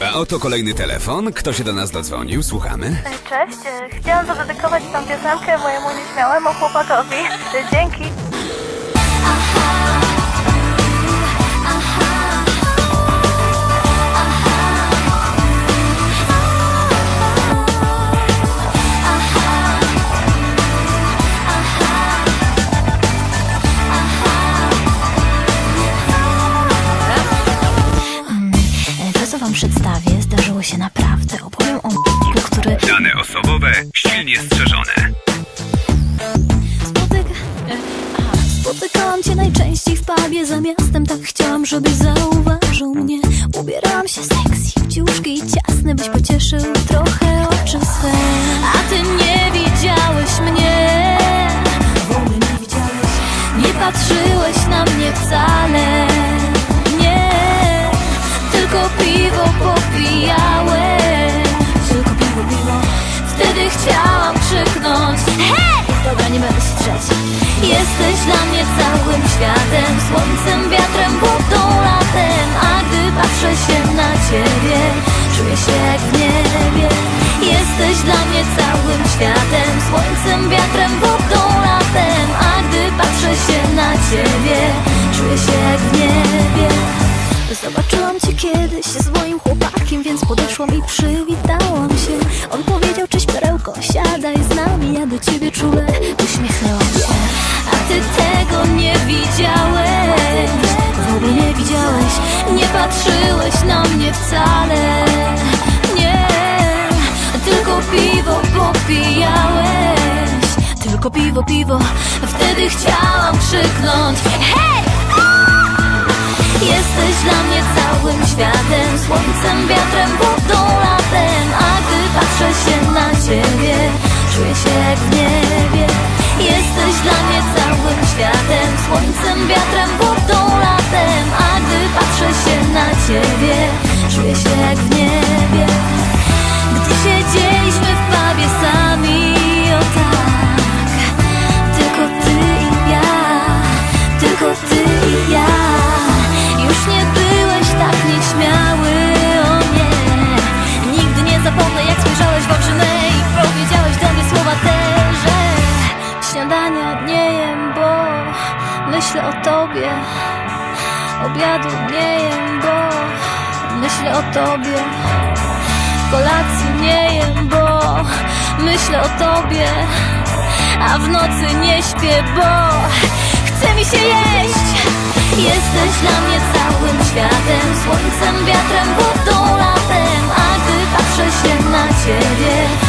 A oto kolejny telefon. Kto się do nas dodzwonił? Słuchamy. Cześć, chciałam zadedykować tą piosenkę mojemu nieśmiałemu chłopakowi. Dzięki. Dane osobowe silnie strzeżone. spotyka... Aha. Spotykałam cię najczęściej w pubie. Za miastem tak chciałam, żebyś zauważył mnie. Ubierałam się sexy, ciuszki i ciasne Byś pocieszył trochę oczy swe. A ty nie widziałeś mnie. W nie widziałeś. Nie patrzyłeś na mnie wcale. Nie. Tylko piwo popijałeś Jesteś dla mnie całym światem Słońcem, wiatrem, wodą, latem. A gdy patrzę się na ciebie Czuję się jak w niebie. Jesteś dla mnie całym światem Słońcem, wiatrem, wodą, latem. A gdy patrzę się na ciebie Czuję się jak w niebie. Zobaczyłam cię kiedyś z moim chłopakiem, więc podeszłam i przywitałam się. On z nami, ja do ciebie czule uśmiechnęłam się. A ty tego nie widziałeś, w ogóle nie widziałeś, nie patrzyłeś na mnie wcale. Nie, tylko piwo popijałeś, tylko piwo, piwo, wtedy chciałam krzyknąć Hej! Jesteś dla mnie całym światem Słońcem, wiatrem, wodą, latem Czuję się jak w niebie. Jesteś dla mnie całym światem. Słońcem, wiatrem, wodą, latem. A gdy patrzę się na ciebie Czuję się jak myślę o tobie. Obiadu nie jem, bo myślę o tobie. Kolacji nie jem, bo myślę o tobie. A w nocy nie śpię, bo chce mi się jeść. Jesteś dla mnie całym światem Słońcem, wiatrem, wodą, latem. A gdy patrzę się na ciebie